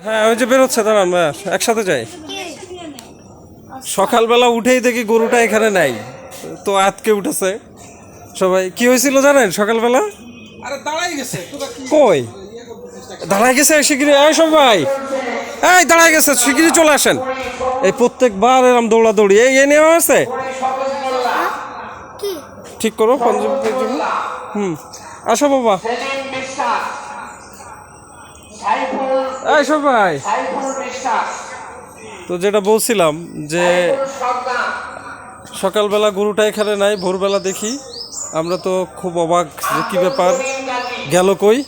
হ্যাঁ ওই যে বেরোচ্ছে দাঁড়ান একসাথে যাই। সকালবেলা উঠেই দেখি গরুটা এখানে নাই তো আতকে উঠেছে। সবাই কি হয়েছিল জানেন সকালবেলা? আরে দাঁড়াই গেছে তোরা কই? দাঁড়ায় গেছে শিগগিরি এই সবাই। এই দাঁড়ায় গেছে শিগগিরি চলে আসেন। এই প্রত্যেকবার এরম দৌড়াদৌড়ি এই এ নেওয়া আছে ঠিক করো পঞ্জাব পঞ্জাব। হুম আসো বাবা। এই সবাই। তো যেটা বলছিলাম যে সকালবেলা গরুটা এখানে নাই, ভোরবেলা দেখি। আমরা তো খুব অবাক যে কী ব্যাপার। গেল কই?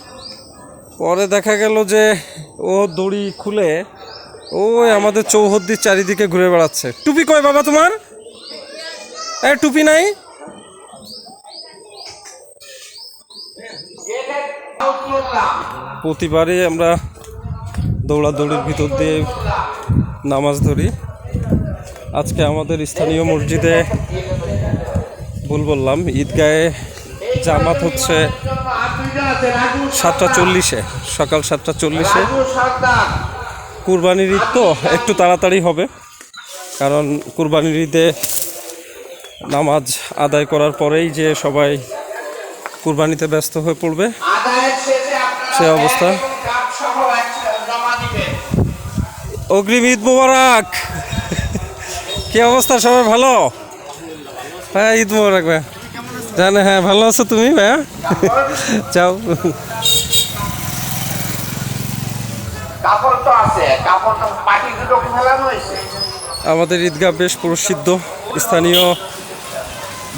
পরে দেখা গেল যে ও দড়ি খুলে ওই আমাদের চৌহদ্দির চারিদিকে ঘুরে বেড়াচ্ছে। টুপি কই বাবা তোমার? এ টুপি নাই? প্রতিবারই আমরা দৌড়াদৌড়ির ভিতর দিয়ে নামাজ ধরি আজকে আমাদের স্থানীয় মসজিদে ভুল বললাম, ঈদগাহে জামাত হচ্ছে সাতটা চল্লিশে, সকাল সাতটা চল্লিশে কুরবানির ঈদ তো একটু তাড়াতাড়ি হবে, কারণ কুরবানির ঈদে নামাজ আদায় করার পরেই যে সবাই কুরবানিতে ব্যস্ত হয়ে পড়বে, সে অবস্থা। ব্যাগ এবং কাপ সহ এক- জমা দিবেন অগ্রিম ঈদ মোবারক। কি অবস্থা? সবাই ভালো? হ্যাঁ ঈদ মোবারক ভাই। জানে হ্যাঁ ভালো আছো তুমি ভাইয়া? যাও। আমাদের ঈদগাহ বেশ প্রসিদ্ধ স্থানীয়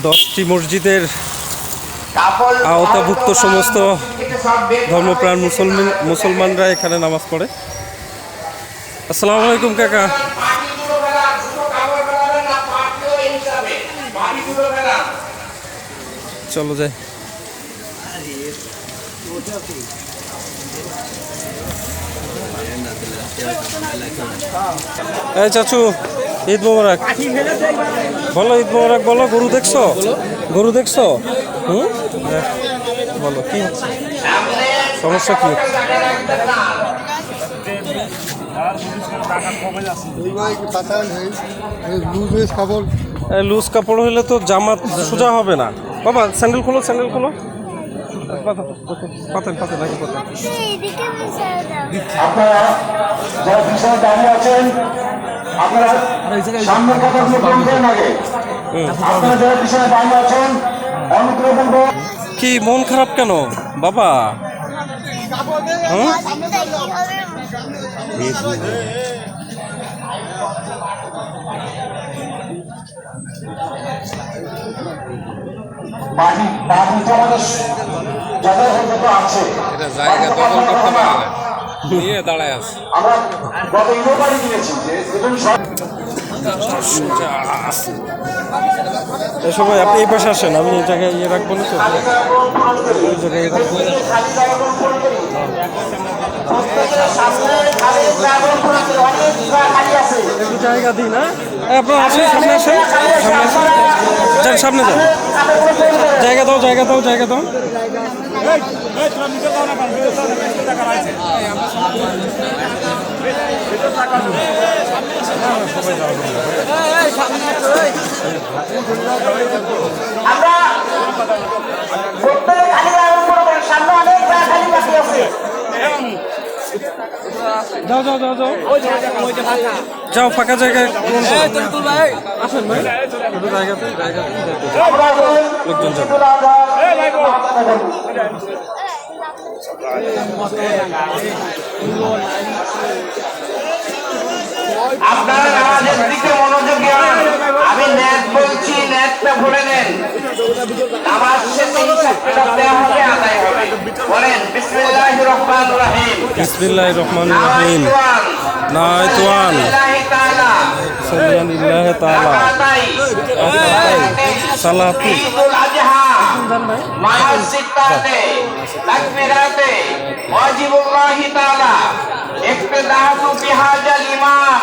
দশটি মসজিদের আওতাভুক্ত সমস্ত ধর্মপ্রাণ মুসলমান মুসলমানরা এখানে নামাজ পড়ে। আসসালামু আলাইকুম, কাকা। চলো যাই। এই চাচু, ঈদ মোবারক। বলো ঈদ মোবারক, বলো, গরু দেখছ? গরু দেখছ? হুম? বলো, কি সমস্যা কি? লুজ কাপড় হলে তো জামা সোজা হবে না বাবা স্যান্ডেল খোলো স্যান্ডেল খোলো পাতেন পাতেন আগে পাতেন এইদিকে মিশাই দাও আপনারা যারা পিছনে দাঁড়িয়ে আছেন আপনারা সামনের কথাগুলো বলবেন আগে আপনারা যারা পিছনে দাঁড়িয়ে আছেন অনুগ্রহ কি মন খারাপ কেন বাবা হুম তো আমাদের জায়গা দখল করতে পারে না। নিয়ে দাঁড়ায় আছে। আমরা গত ইনো বাড়ি যে এই সময় আপনি এই পাশে আসেন আমি এই জায়গায় ইয়ে রাখব না তো? ওই জায়গায় রাখব জায়গা পূরণ করি প্রত্যেকের সামনে খালি জায়গা পূরণ করি অনেক খালি আছে। একটু জায়গা দিই না? আপনারা আসেন সামনে আসেন জায়গা দাও জায়গা দাও জায়গা দাও। আমরা প্রত্যেকে খালি জায়গা পূরণ করি সামনে অনেক জায়গা খালি বাকি আছে যাও যাও যাও যাও। যাও ফাঁকা জায়গায়। আসেন। ভাই জায়গাতে লোকজন আজহা আপনারা নামাজের দিকে মনোযোগী আমি নেট বলছি নেটটা ভরে নেন। নামাজ শেষে হিসাব কিতাব দেওয়া হবে আদায় হবে। বলেন বিসমিল্লাহির রহমানির রহিম। বিসমিল্লাহির রহমানির রহিম। লিল্লাহি তাআলা সাল্লাল্লাহু তাআলা। রাকাতাই সালাতু। ঈদুল আজহা। মায়া সিত্তাতে তাকবীরাতে ওয়াজিবুল্লাহি তাআলা। ইক্তিদাহু বিহাজাল ইমাম।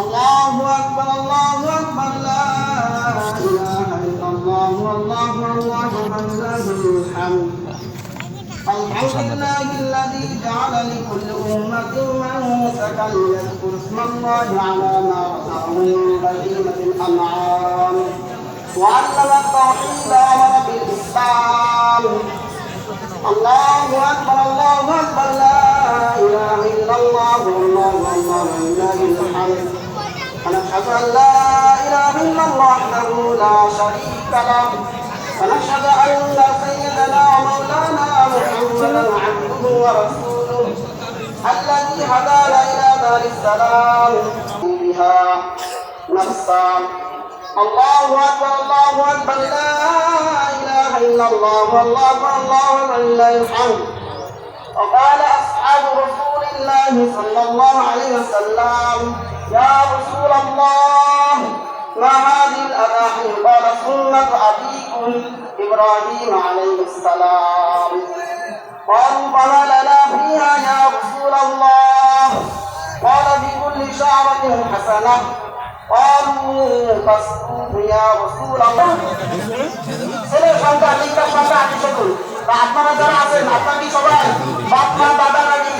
الله أكبر الله أكبر لا إله إلا الله والله الله له الحمد الحمد لله. الذي جعل لكل أمة منسكا يذكر اسم الله على ما رزقهم من بهيمة الأنعام وعلم التوحيد وأمر بالإسلام الله أكبر الله أكبر لا إله إلا الله والله الله ولله الحمد ونشهد أن لا إله إلا الله وحده لا شريك له ونشهد أن سيدنا ومولانا محمدا عبده ورسوله الذي هدانا إلى دار السلام. بها نفسا الله أكبر الله أكبر لا إله إلا الله والله أكبر الله ولله الحمد وقال أصحاب رسول الله صلى الله عليه وسلم يا رسول الله ما هذه الأناحي قال سنة أبيكم إبراهيم عليه السلام قالوا فما لنا فيها يا رسول الله قال بكل شعرة حسنة قالوا فاسقوه يا رسول الله سنة الحمد لله আপনারা যারা আছেন আপনার কি সবাই? বাপ মা দাদা নাকি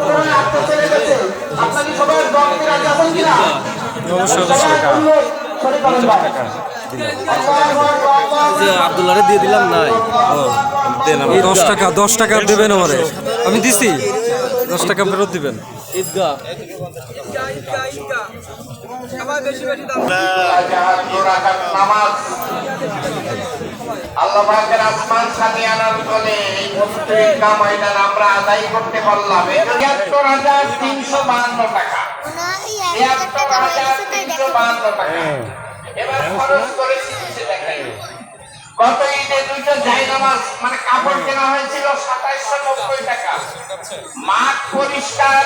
পুরনো ছেলে গেছে। আপনার কি সবাই দলকে রাজি আছেন কিনা? অবশ্যই অবশ্যই সরি করেন ভাই। আব্দুল্লাহরে দিয়ে দিলাম নাই। দেন এই দশ টাকা দশ টাকা দেবেন আমারে। আমি দিছি। দশ টাকা ফেরত দিবেন। ঈদগাহ। আল্লাহ পাকের আসমান সাথে আনার ফলে এই প্রত্যেক কামাইদার আমরা আদায় করতে পারলাম। তিয়াত্তর হাজার তিনশো বাহান্ন টাকা। তিয়াত্তর হাজার তিনশো বাহান্ন টাকা। এবার খরচ করেছি গত ঈদে দুইটা মানে কাপড় কেনা হয়েছিল সাতাইশশো নব্বই টাকা। মাঠ পরিষ্কার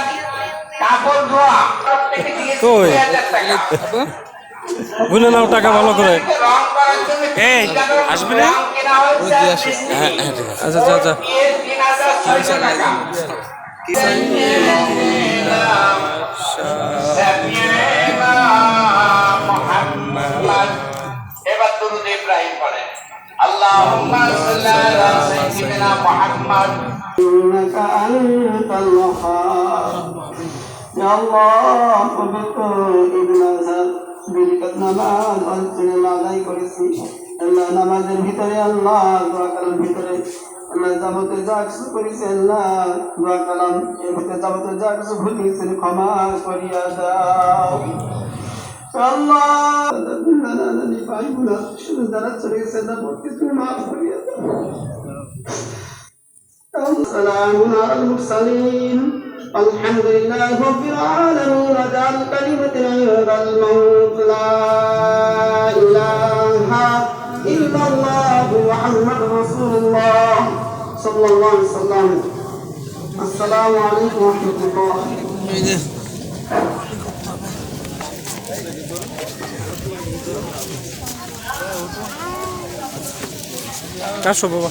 কাপড় ধোয়া। কই? টাকা। নাও টাকা ভালো করে? এই, আসবি না? হ্যাঁ হ্যাঁ আচ্ছা আচ্ছা আচ্ছা। এবার দুরূদ ইব্রাহিম পড়েন আল্লাহুম্মা সাল্লি আলা সাইয়্যিদিনা মুহাম্মদ। إنك أنت الوهاب يا الله পবিত্র ঈদুল আজহা বিরকত নামাজ অল্পনে আদায় করেছি আল্লাহ নামাজের ভিতরে আল্লাহ দোয়া কালাম ভিতরে আল্লাহ যাবতীয় যা কিছু করেছি আল্লাহ দোয়া কালাম এর ভিতরে যাবতীয় যা কিছু ভুল গেছে ক্ষমা করিয়া দাও আল্লাহ দাদা দাদি ভাই বোনা শুধু যারা চলে গেছে না প্রত্যেক তুমি মাফ করিয়া দাও سلام على المرسلين. الحمد لله رب العالمين وجعل الكلمة عند الموت. لا إله إلا الله محمد رسول الله. صلى الله عليه وسلم. السلام عليكم ورحمة الله. Хорошо было.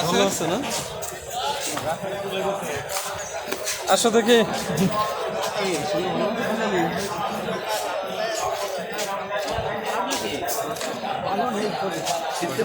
ভালো আছে না আসো দেখি। এটা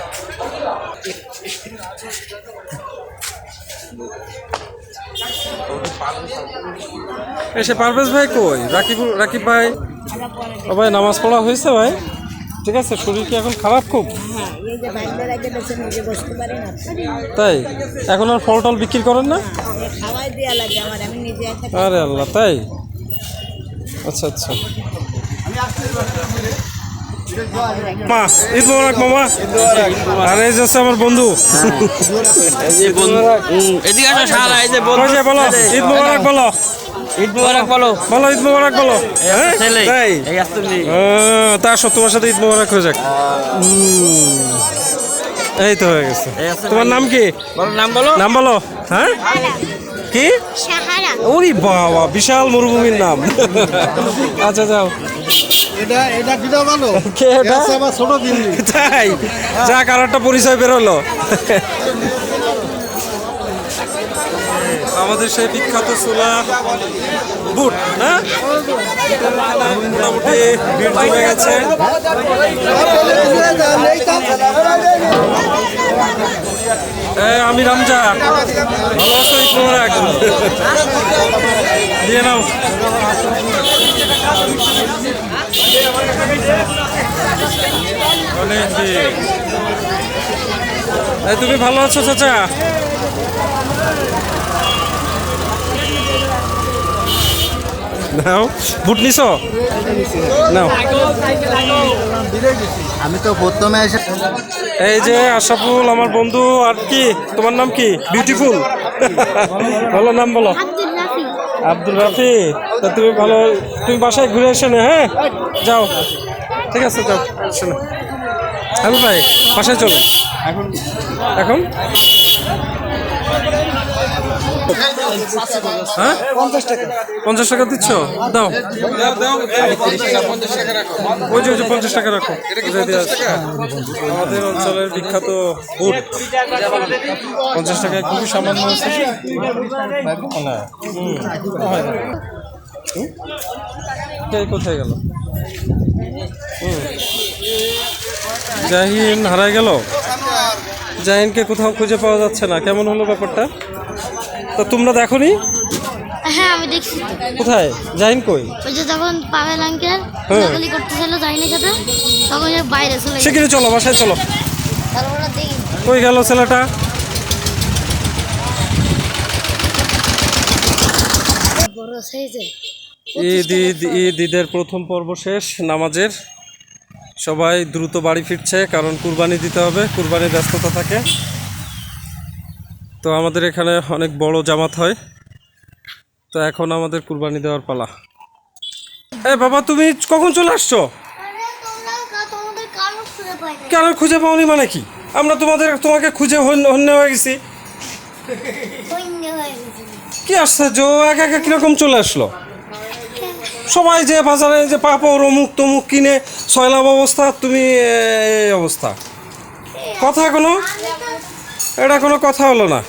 এসে পারভেজ ভাই কই? রাকিব রাকিব ভাই? ও ভাই নামাজ পড়া হয়েছে ভাই? ঠিক আছে শরীর কি এখন খারাপ খুব? তাই? এখন আর ফল টল বিক্রি করেন না? আরে আল্লাহ তাই? আচ্ছা আচ্ছা। মা ঈদ মোবারক মামা। আর এই যে আমার বন্ধু। এদিকে বলো ঈদ মোবারক বলো। ঈদ মোবারক বলো। বলো ঈদ মোবারক বলো। হ্যাঁ? তাই? এই আসলে তা আসো তোমার সাথে ঈদ মোবারক হয়ে যাক। এই তো হয়ে গেছে। তোমার নাম কি? নাম বলো। নাম বলো। হ্যাঁ? কি? ওরে বাবা বিশাল মরুভূমির নাম। আচ্ছা যাও। এটা এটা কিটা ভালো কে এটা? আবার ছোট দিল্লি। তাই? যাক আর একটা পরিচয় বেরোলো। আমাদের সেই বিখ্যাত সোলা বুট না মোটামুটি ভিড় জমে গেছে। আমি রামজা। ভালো আছো ঈদ মোবারক দিয়ে নাও। অনেক। তুমি ভালো আছো চাচা? নাও বুট নিছো? নাও। আমি তো প্রথমে এসে এই যে আশাফুল আমার বন্ধু আর কি? তোমার নাম কি? বিউটিফুল ভালো নাম বলো। আব্দুল রাফি। তা তুমি ভালো তুমি বাসায় ঘুরে এসে না হ্যাঁ? যাও। ঠিক আছে যাও। শোনো। আমি ভাই বাসায় চলো। এখন? এখন? হ্যাঁ? পঞ্চাশ টাকা পঞ্চাশ টাকা দিচ্ছ? দাও। ওই যে ওই যে পঞ্চাশ টাকা রাখো। আমাদের অঞ্চলের বিখ্যাত বুট। পঞ্চাশ টাকায় খুবই সামান্য আছে কোথায় গেল? হুম। জাহিন হারায় গেল? জাহিনকে কোথাও খুঁজে পাওয়া যাচ্ছে না। কেমন হলো ব্যাপারটা? তা তোমরা দেখোনি? হ্যাঁ আমি দেখছি। কোথায়? জাহিন কই? ওই যে যখন পাবেল আঙ্কেল। গোলাগুলি করতেছিল জাইনের সাথে তখন বাইরে চলে গেছে সেখানে চলো বাসায় চলো। দেখি। কই গেল ছেলেটা? ঈদ ঈদ ঈদ ঈদের প্রথম পর্ব শেষ নামাজের। সবাই দ্রুত বাড়ি ফিরছে কারণ কুরবানি দিতে হবে কুরবানি ব্যস্ততা থাকে। তো আমাদের এখানে অনেক বড় জামাত হয়। তো এখন আমাদের কুরবানি দেওয়ার পালা। এ বাবা তুমি কখন চলে আসছো? কেন খুঁজে পাওনি মানে কি? আমরা তোমাদের তোমাকে খুঁজে হন্য হয়ে গেছি। কি আশ্চর্য ও একা একা কীরকম চলে আসলো? সবাই যে বাজারে যে পাপড়, অমুক তমুক কিনে সয়লাভ অবস্থা, তুমি এই অবস্থা। কথা কোনো? এটা কোনো কথা হলো না।